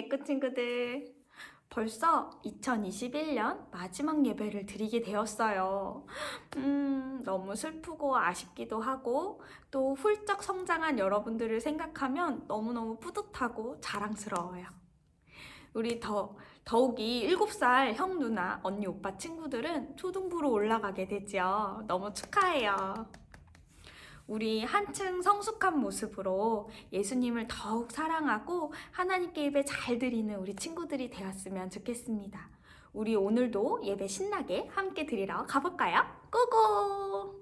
예끝 친구들. 벌써 2021년 마지막 예배를 드리게 되었어요. 음, 너무 슬프고 아쉽기도 하고, 또 훌쩍 성장한 여러분들을 생각하면 너무너무 뿌듯하고 자랑스러워요. 우리 더, 더욱이 7살 형, 누나, 언니, 오빠 친구들은 초등부로 올라가게 되죠. 너무 축하해요. 우리 한층 성숙한 모습으로 예수님을 더욱 사랑하고 하나님께 예배 잘 드리는 우리 친구들이 되었으면 좋겠습니다. 우리 오늘도 예배 신나게 함께 드리러 가볼까요? 고고!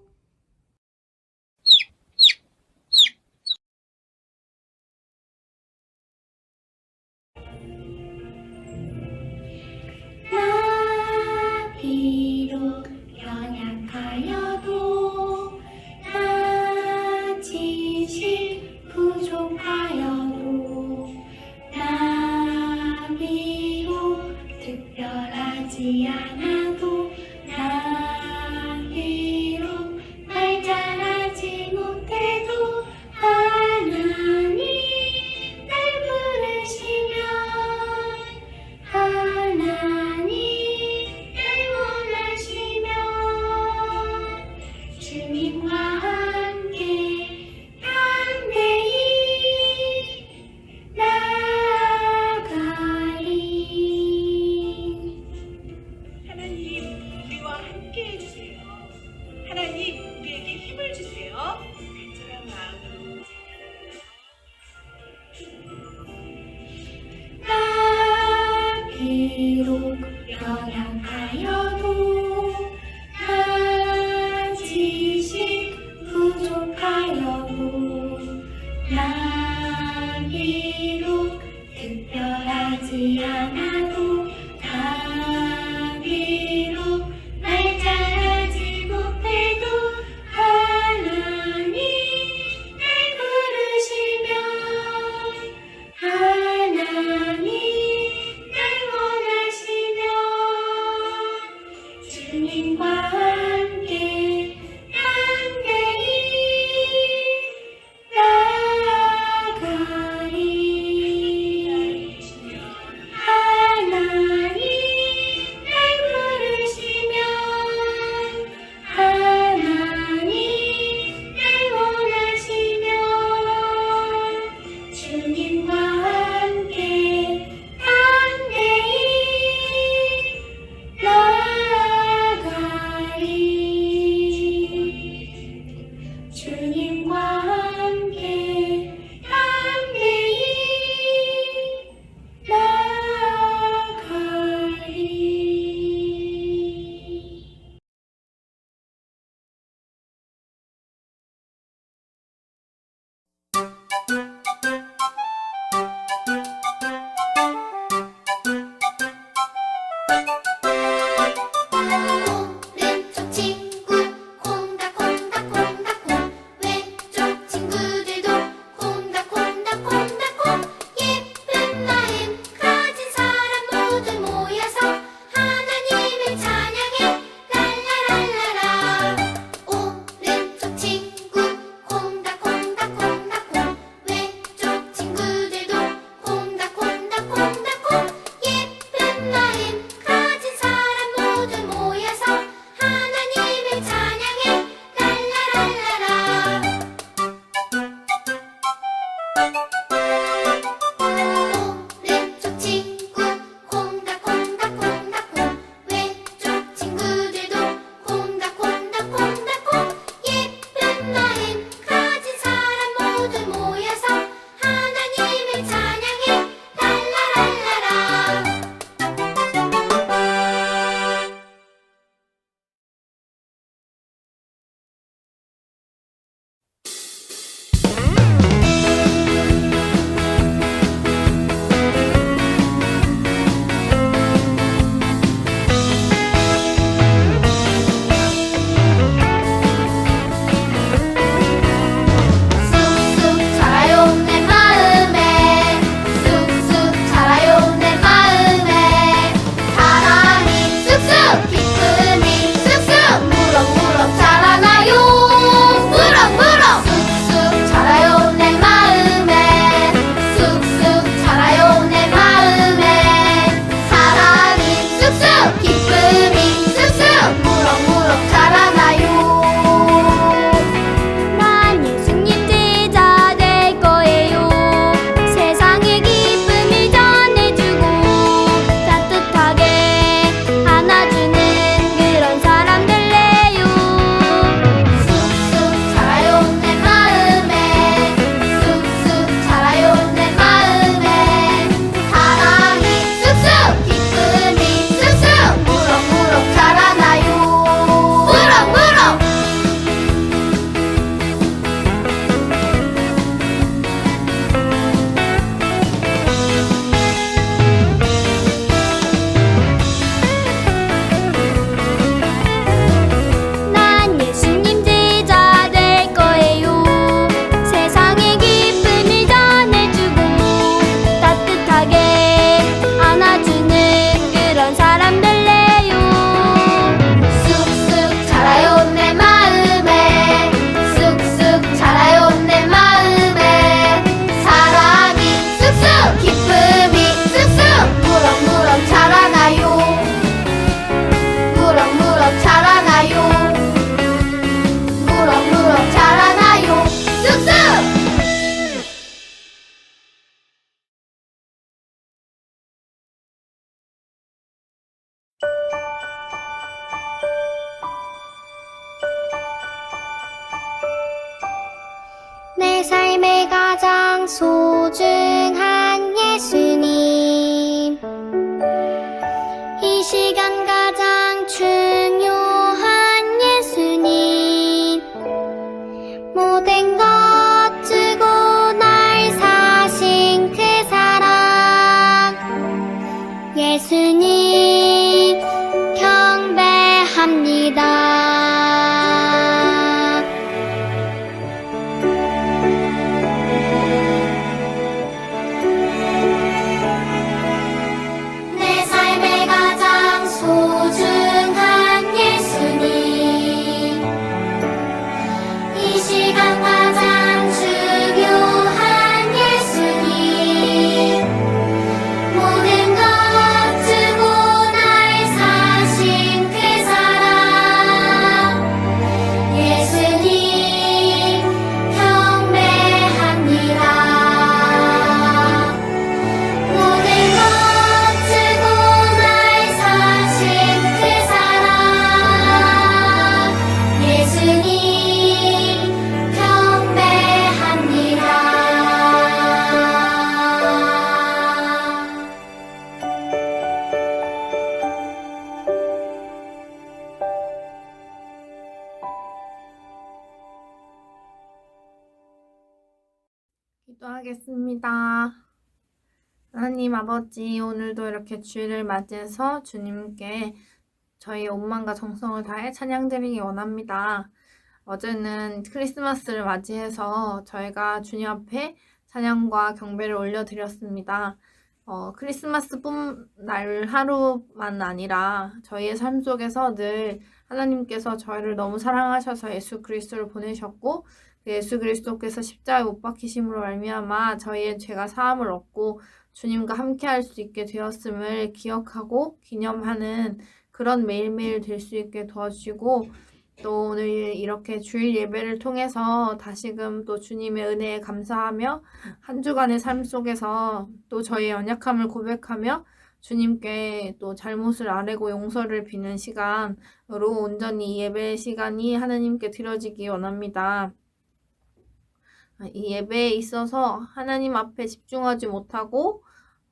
소중 하나님 아버지, 오늘도 이렇게 주일을 맞이해서 주님께 저희 온 마음과 정성을 다해 찬양드리기 원합니다. 어제는 크리스마스를 맞이해서 저희가 주님 앞에 찬양과 경배를 올려드렸습니다. 어, 크리스마스뿐 날 하루만 아니라 저희의 삶 속에서 늘 하나님께서 저희를 너무 사랑하셔서 예수 그리스도를 보내셨고 그 예수 그리스도께서 십자가에 못 박히심으로 말미암아 저희의 죄가 사함을 얻고 주님과 함께 할 수 있게 되었음을 기억하고 기념하는 그런 매일매일 될 수 있게 도와주시고 또 오늘 이렇게 주일 예배를 통해서 다시금 또 주님의 은혜에 감사하며 한 주간의 삶 속에서 또 저희의 연약함을 고백하며 주님께 또 잘못을 아뢰고 용서를 비는 시간으로 온전히 이 예배 시간이 하나님께 드려지기 원합니다. 이 예배에 있어서 하나님 앞에 집중하지 못하고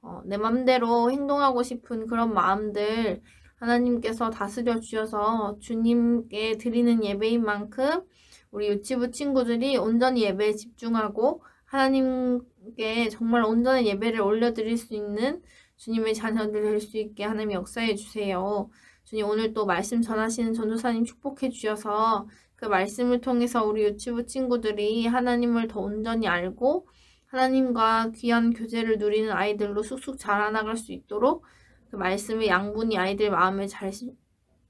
어, 내 맘대로 행동하고 싶은 그런 마음들 하나님께서 다스려 주셔서 주님께 드리는 예배인 만큼 우리 유치부 친구들이 온전히 예배에 집중하고 하나님께 정말 온전한 예배를 올려드릴 수 있는 주님의 자녀들 될 수 있게 하나님 역사해 주세요. 주님 오늘 또 말씀 전하시는 전도사님 축복해 주셔서 그 말씀을 통해서 우리 유치부 친구들이 하나님을 더 온전히 알고 하나님과 귀한 교제를 누리는 아이들로 쑥쑥 자라나갈 수 있도록 그 말씀의 양분이 아이들 마음에 잘 시-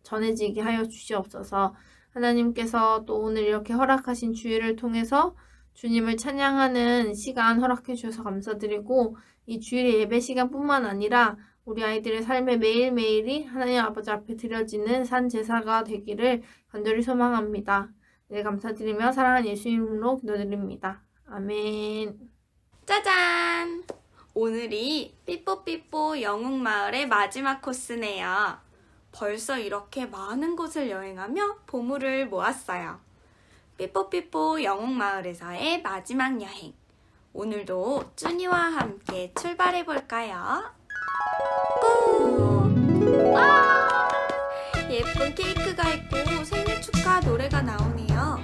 전해지게 하여 주시옵소서. 하나님께서 또 오늘 이렇게 허락하신 주일을 통해서 주님을 찬양하는 시간 허락해 주셔서 감사드리고 이 주일의 예배 시간뿐만 아니라 우리 아이들의 삶의 매일매일이 하나님 아버지 앞에 드려지는 산 제사가 되기를 간절히 소망합니다. 네, 감사드리며 사랑하는 예수님으로 기도드립니다. 아멘. 짜잔! 오늘이 삐뽀삐뽀 영웅마을의 마지막 코스네요. 벌써 이렇게 많은 곳을 여행하며 보물을 모았어요. 삐뽀삐뽀 영웅마을에서의 마지막 여행. 오늘도 쭈니와 함께 출발해 볼까요? 예쁜 케이크가 있고 생일 축하 노래가 나오네요.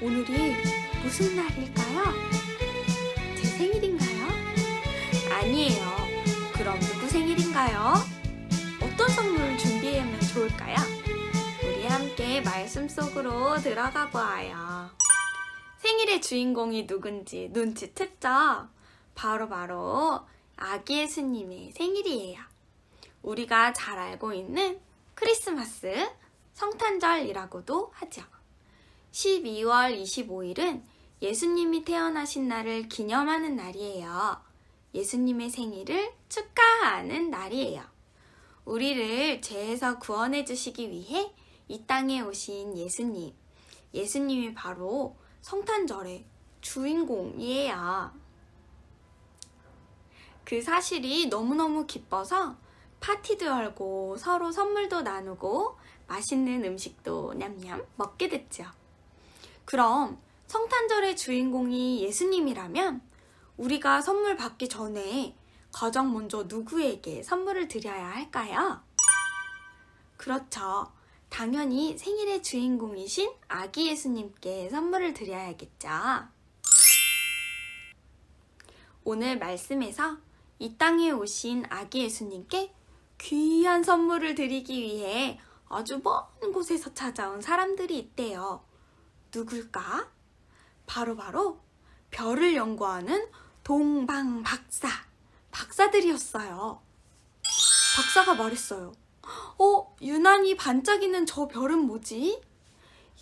오늘이 무슨 날일까요? 제 생일인가요? 아니에요. 그럼 누구 생일인가요? 어떤 선물을 준비하면 좋을까요? 우리 함께 말씀 속으로 들어가 보아요. 생일의 주인공이 누군지 눈치챘죠? 바로바로 아기 예수님의 생일이에요. 우리가 잘 알고 있는 크리스마스, 성탄절이라고도 하죠. 12월 25일은 예수님이 태어나신 날을 기념하는 날이에요. 예수님의 생일을 축하하는 날이에요. 우리를 죄에서 구원해 주시기 위해 이 땅에 오신 예수님. 예수님이 바로 성탄절의 주인공이에요. 그 사실이 너무너무 기뻐서 파티도 열고 서로 선물도 나누고 맛있는 음식도 냠냠 먹게 됐죠. 그럼 성탄절의 주인공이 예수님이라면 우리가 선물 받기 전에 가장 먼저 누구에게 선물을 드려야 할까요? 그렇죠. 당연히 생일의 주인공이신 아기 예수님께 선물을 드려야겠죠. 오늘 말씀에서 이 땅에 오신 아기 예수님께 귀한 선물을 드리기 위해 아주 먼 곳에서 찾아온 사람들이 있대요. 누굴까? 바로바로 별을 연구하는 동방 박사, 박사들이었어요. 박사가 말했어요. 어, 유난히 반짝이는 저 별은 뭐지?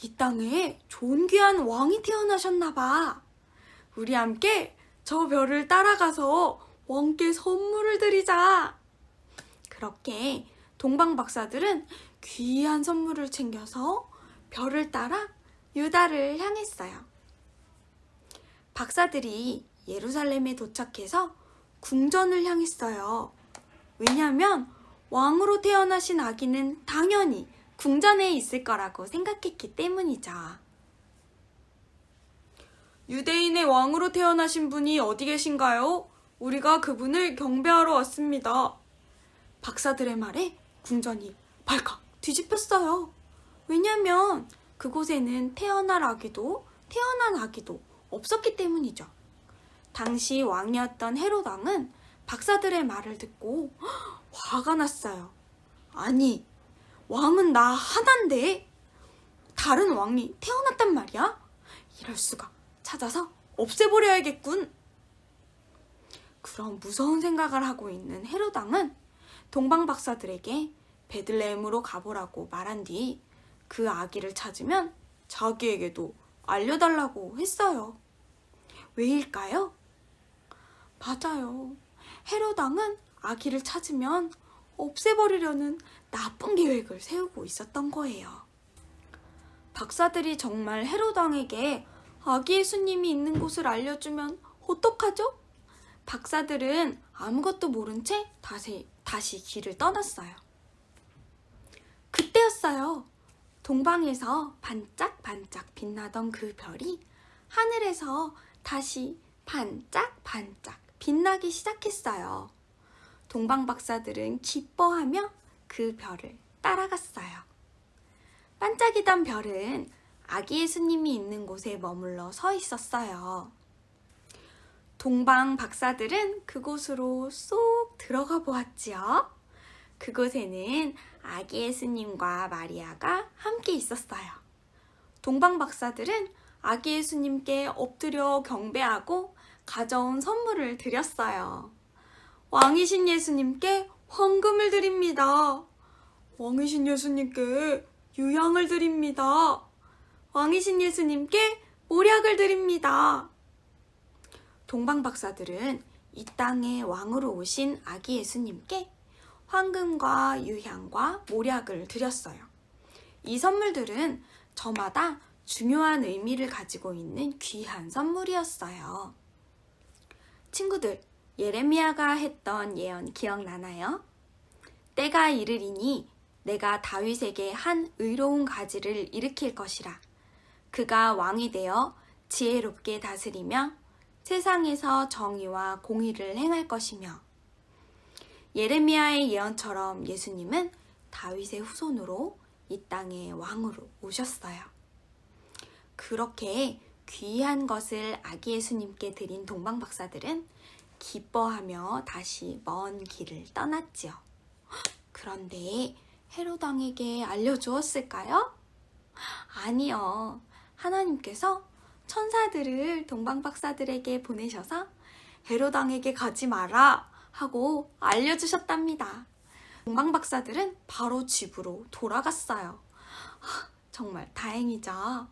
이 땅에 존귀한 왕이 태어나셨나봐. 우리 함께 저 별을 따라가서 왕께 선물을 드리자. 그렇게 동방 박사들은 귀한 선물을 챙겨서 별을 따라 유다를 향했어요. 박사들이 예루살렘에 도착해서 궁전을 향했어요. 왜냐하면 왕으로 태어나신 아기는 당연히 궁전에 있을 거라고 생각했기 때문이죠. 유대인의 왕으로 태어나신 분이 어디 계신가요? 우리가 그분을 경배하러 왔습니다. 박사들의 말에 궁전이 발칵 뒤집혔어요. 왜냐면 그곳에는 태어날 아기도 태어난 아기도 없었기 때문이죠. 당시 왕이었던 헤롯 왕은 박사들의 말을 듣고 화가 났어요. 아니, 왕은 나 하나인데 다른 왕이 태어났단 말이야? 이럴 수가. 찾아서 없애버려야겠군. 그런 무서운 생각을 하고 있는 헤롯 왕은 동방 박사들에게 베들레헴으로 가보라고 말한 뒤 그 아기를 찾으면 자기에게도 알려달라고 했어요. 왜일까요? 맞아요. 헤롯 왕은 아기를 찾으면 없애버리려는 나쁜 계획을 세우고 있었던 거예요. 박사들이 정말 헤롯 왕에게 아기 예수님이 있는 곳을 알려주면 어떡하죠? 박사들은 아무것도 모른 채 다시, 다시 길을 떠났어요. 그때였어요. 동방에서 반짝반짝 빛나던 그 별이 하늘에서 다시 반짝반짝 빛나기 시작했어요. 동방 박사들은 기뻐하며 그 별을 따라갔어요. 반짝이던 별은 아기 예수님이 있는 곳에 머물러 서 있었어요. 동방 박사들은 그곳으로 쏙 들어가 보았지요. 그곳에는 아기 예수님과 마리아가 함께 있었어요. 동방 박사들은 아기 예수님께 엎드려 경배하고 가져온 선물을 드렸어요. 왕이신 예수님께 황금을 드립니다. 왕이신 예수님께 유향을 드립니다. 왕이신 예수님께 모략을 드립니다. 동방 박사들은 이 땅에 왕으로 오신 아기 예수님께 황금과 유향과 모략을 드렸어요. 이 선물들은 저마다 중요한 의미를 가지고 있는 귀한 선물이었어요. 친구들, 예레미야가 했던 예언 기억나나요? 때가 이르리니 내가 다윗에게 한 의로운 가지를 일으킬 것이라. 그가 왕이 되어 지혜롭게 다스리며 세상에서 정의와 공의를 행할 것이며 예레미야의 예언처럼 예수님은 다윗의 후손으로 이 땅의 왕으로 오셨어요. 그렇게 귀한 것을 아기 예수님께 드린 동방 박사들은 기뻐하며 다시 먼 길을 떠났지요. 그런데 헤롯 왕에게 알려주었을까요? 아니요. 하나님께서 천사들을 동방 박사들에게 보내셔서 헤롯 왕에게 가지 마라 하고 알려주셨답니다. 동방 박사들은 바로 집으로 돌아갔어요. 하, 정말 다행이죠.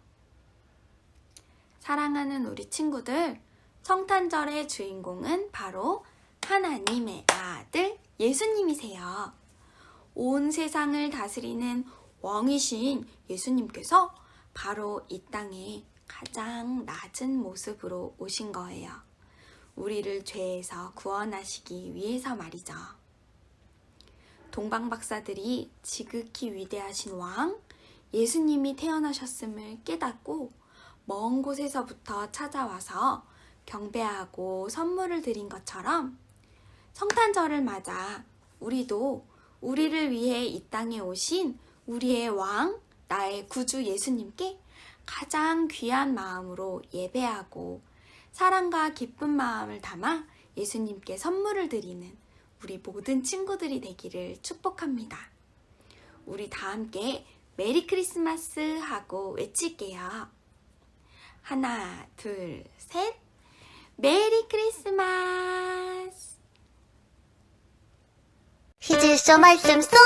사랑하는 우리 친구들, 성탄절의 주인공은 바로 하나님의 아들 예수님이세요. 온 세상을 다스리는 왕이신 예수님께서 바로 이 땅에 가장 낮은 모습으로 오신 거예요. 우리를 죄에서 구원하시기 위해서 말이죠. 동방 박사들이 지극히 위대하신 왕 예수님이 태어나셨음을 깨닫고 먼 곳에서부터 찾아와서 경배하고 선물을 드린 것처럼 성탄절을 맞아 우리도 우리를 위해 이 땅에 오신 우리의 왕, 나의 구주 예수님께 가장 귀한 마음으로 예배하고 사랑과 기쁜 마음을 담아 예수님께 선물을 드리는 우리 모든 친구들이 되기를 축복합니다. 우리 다 함께 메리 크리스마스 하고 외칠게요. 하나, 둘, 셋. 메리 크리스마스! 히즈쇼 말씀송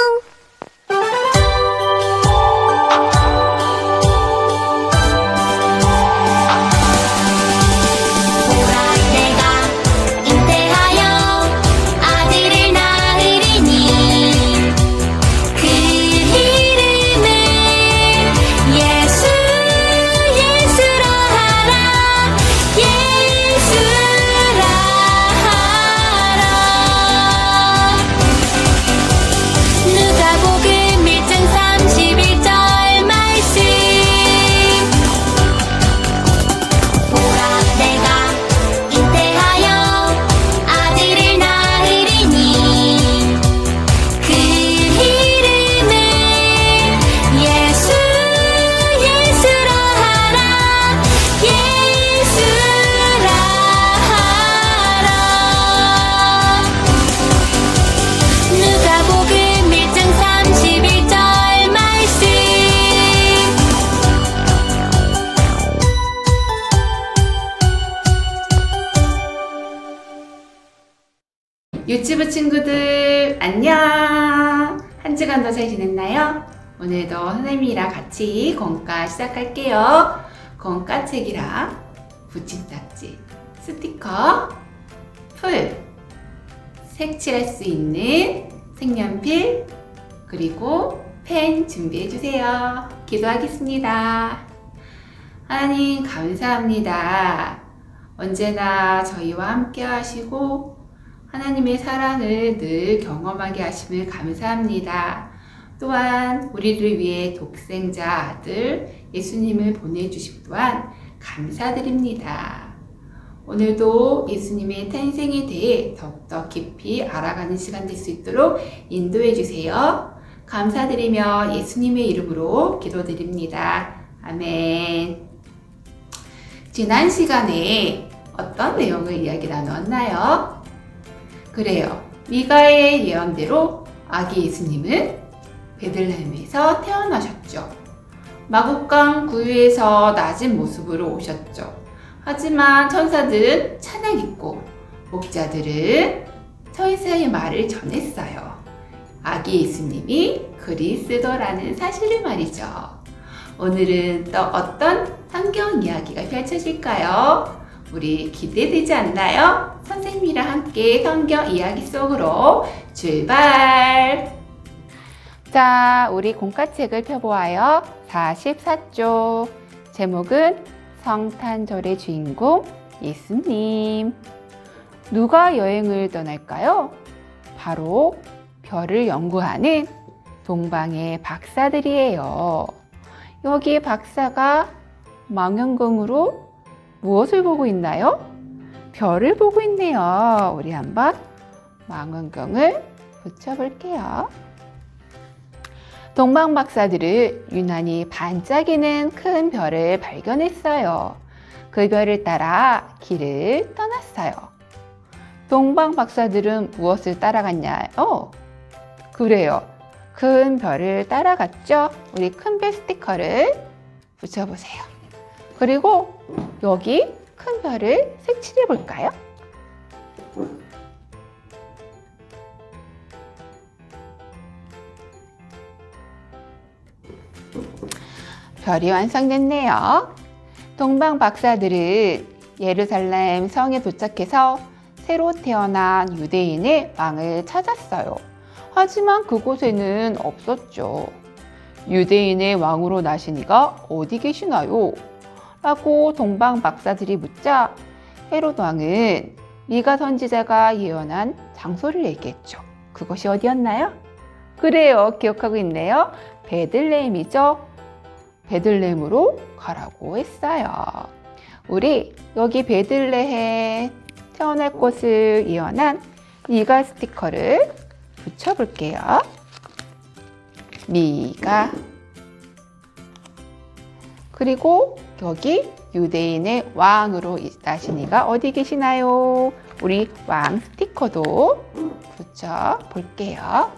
유치부 친구들 안녕! 한 주간도 잘 지냈나요? 오늘도 선생님이랑 같이 공과 시작할게요. 공과 책이랑 붙임딱지, 스티커, 풀, 색칠할 수 있는 색연필, 그리고 펜 준비해 주세요. 기도하겠습니다. 하나님 감사합니다. 언제나 저희와 함께 하시고 하나님의 사랑을 늘 경험하게 하심을 감사합니다. 또한 우리를 위해 독생자 아들 예수님을 보내주심 또한 감사드립니다. 오늘도 예수님의 탄생에 대해 더욱더 깊이 알아가는 시간 될 수 있도록 인도해 주세요. 감사드리며 예수님의 이름으로 기도드립니다. 아멘. 지난 시간에 어떤 내용을 이야기 나누었나요? 그래요. 미가의 예언대로 아기 예수님은 베들레헴에서 태어나셨죠. 마국강 구유에서 낮은 모습으로 오셨죠. 하지만 천사들은 찬양했고 목자들은 천사의 말을 전했어요. 아기 예수님이 그리스도라는 사실을 말이죠. 오늘은 또 어떤 성경 이야기가 펼쳐질까요? 우리 기대되지 않나요? 선생님이랑 함께 성경 이야기 속으로 출발! 자, 우리 공과책을 펴보아요. 44쪽. 제목은 성탄절의 주인공 예수님. 누가 여행을 떠날까요? 바로 별을 연구하는 동방의 박사들이에요. 여기 박사가 망원경으로 무엇을 보고 있나요? 별을 보고 있네요. 우리 한번 망원경을 붙여볼게요. 동방 박사들은 유난히 반짝이는 큰 별을 발견했어요. 그 별을 따라 길을 떠났어요. 동방 박사들은 무엇을 따라갔냐요? 그래요. 큰 별을 따라갔죠? 우리 큰 별 스티커를 붙여보세요. 그리고 여기 큰 별을 색칠해 볼까요? 별이 완성됐네요. 동방 박사들은 예루살렘 성에 도착해서 새로 태어난 유대인의 왕을 찾았어요. 하지만 그곳에는 없었죠. 유대인의 왕으로 나신 이가 어디 계시나요? 라고 동방 박사들이 묻자 헤롯 왕은 미가 선지자가 예언한 장소를 얘기했죠. 그것이 어디였나요? 그래요. 기억하고 있네요. 베들레헴이죠. 베들레헴으로 가라고 했어요. 우리 여기 베들레헴 태어날 곳을 예언한 미가 스티커를 붙여볼게요. 미가 그리고 여기 유대인의 왕으로 이가 어디 계시나요? 우리 왕 스티커도 붙여 볼게요.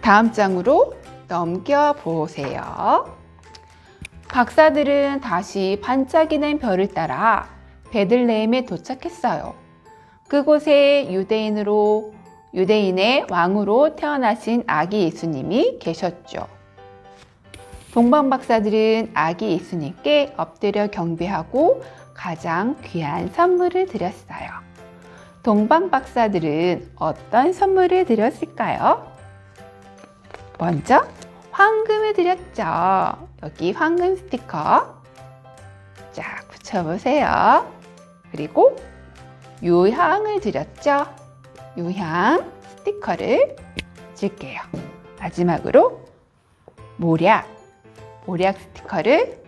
다음 장으로 넘겨 보세요. 박사들은 다시 반짝이는 별을 따라 베들레헴에 도착했어요. 그곳에 유대인으로 유대인의 왕으로 태어나신 아기 예수님이 계셨죠. 동방 박사들은 아기 예수님께 엎드려 경배하고 가장 귀한 선물을 드렸어요. 동방 박사들은 어떤 선물을 드렸을까요? 먼저 황금을 드렸죠. 여기 황금 스티커 쫙 붙여보세요. 그리고 유향을 드렸죠. 유향 스티커를 줄게요. 마지막으로 모략, 모략 스티커를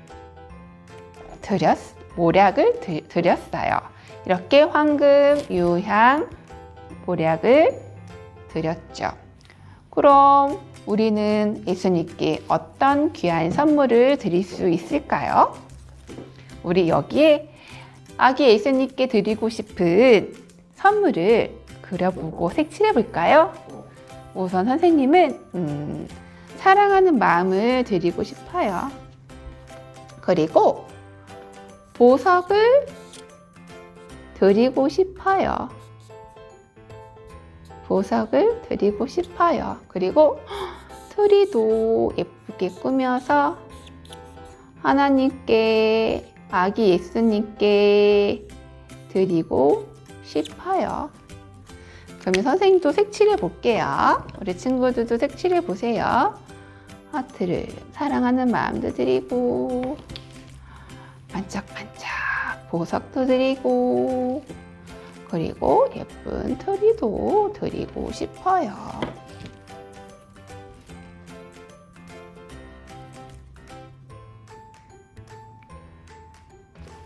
드렸, 모략을 드, 드렸어요. 이렇게 황금, 유향, 모략을 드렸죠. 그럼 우리는 예수님께 어떤 귀한 선물을 드릴 수 있을까요? 우리 여기에 아기 예수님께 드리고 싶은 선물을 그려보고 색칠해 볼까요? 우선 선생님은 음, 사랑하는 마음을 드리고 싶어요. 그리고 보석을 드리고 싶어요. 보석을 드리고 싶어요. 그리고 트리도 예쁘게 꾸며서 하나님께 아기 예수님께 드리고 싶어요. 그러면 선생님도 색칠해 볼게요. 우리 친구들도 색칠해 보세요. 하트를 사랑하는 마음도 드리고 반짝반짝 보석도 드리고 그리고 예쁜 트리도 드리고 싶어요.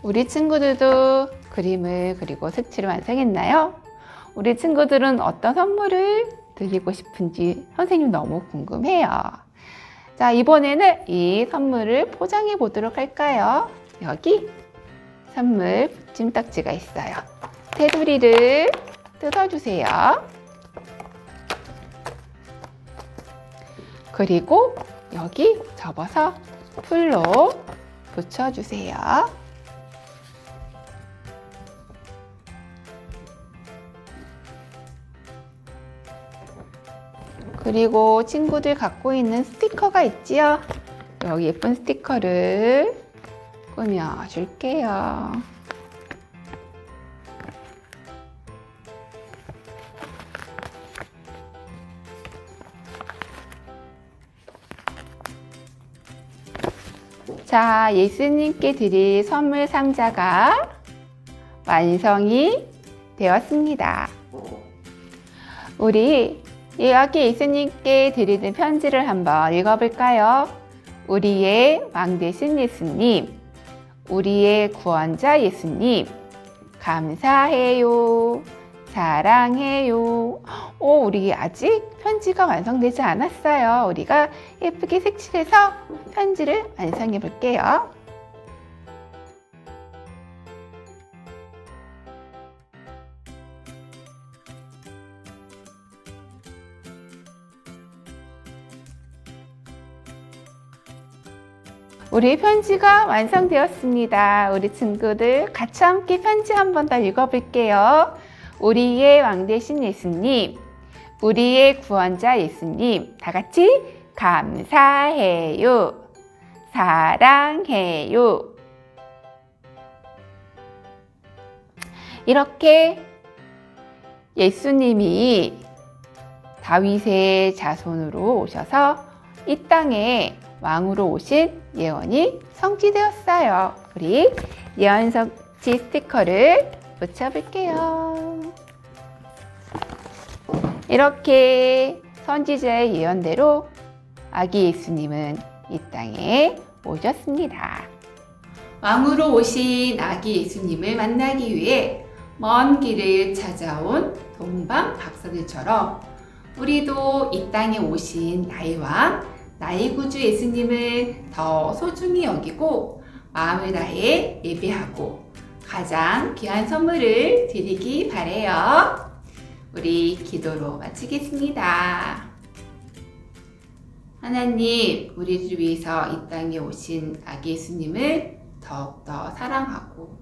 우리 친구들도 그림을 그리고 색칠을 완성했나요? 우리 친구들은 어떤 선물을 드리고 싶은지 선생님 너무 궁금해요. 자, 이번에는 이 선물을 포장해 보도록 할까요? 여기 선물 붙임딱지가 있어요. 테두리를 뜯어주세요. 그리고 여기 접어서 풀로 붙여주세요. 그리고 친구들 갖고 있는 스티커가 있지요? 여기 예쁜 스티커를 꾸며줄게요. 자, 예수님께 드릴 선물 상자가 완성이 되었습니다. 우리 여기 예수님께 드리는 편지를 한번 읽어볼까요? 우리의 왕 되신 예수님, 우리의 구원자 예수님, 감사해요. 사랑해요. 오, 우리 아직 편지가 완성되지 않았어요. 우리가 예쁘게 색칠해서 편지를 완성해 볼게요. 우리 편지가 완성되었습니다. 우리 친구들 같이 함께 편지 한번 더 읽어볼게요. 우리의 왕 되신 예수님, 우리의 구원자 예수님, 다 같이 감사해요. 사랑해요. 이렇게 예수님이 다윗의 자손으로 오셔서 이 땅에 왕으로 오신 예언이 성취되었어요. 우리 예언성취 스티커를 붙여볼게요. 이렇게 선지자의 예언대로 아기 예수님은 이 땅에 오셨습니다. 왕으로 오신 아기 예수님을 만나기 위해 먼 길을 찾아온 동방 박사들처럼 우리도 이 땅에 오신 나의 왕, 나의 구주 예수님을 더 소중히 여기고 마음을 다해 예배하고 가장 귀한 선물을 드리기 바래요. 우리 기도로 마치겠습니다. 하나님, 우리를 위해서 이 땅에 오신 아기 예수님을 더욱더 사랑하고,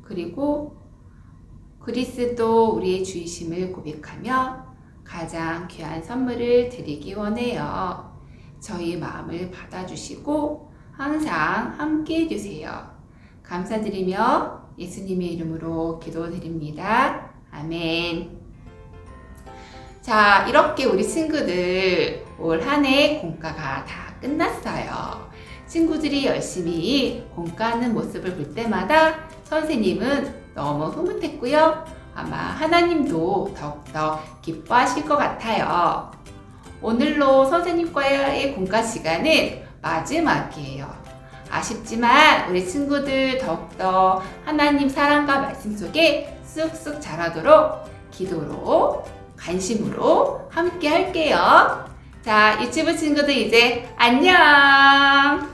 그리고 그리스도 우리의 주이심을 고백하며 가장 귀한 선물을 드리기 원해요. 저희 마음을 받아주시고 항상 함께 해주세요. 감사드리며 예수님의 이름으로 기도드립니다. 아멘. 자, 이렇게 우리 친구들 올 한 해 공과가 다 끝났어요. 친구들이 열심히 공과하는 모습을 볼 때마다 선생님은 너무 흐뭇했고요. 아마 하나님도 더욱더 기뻐하실 것 같아요. 오늘로 선생님과의 공과 시간은 마지막이에요. 아쉽지만 우리 친구들 더욱더 하나님 사랑과 말씀 속에 쑥쑥 자라도록 기도로 관심으로 함께 할게요. 자, 유치부 친구들 이제 안녕!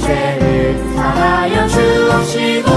우리 죄를 사하여 주옵시고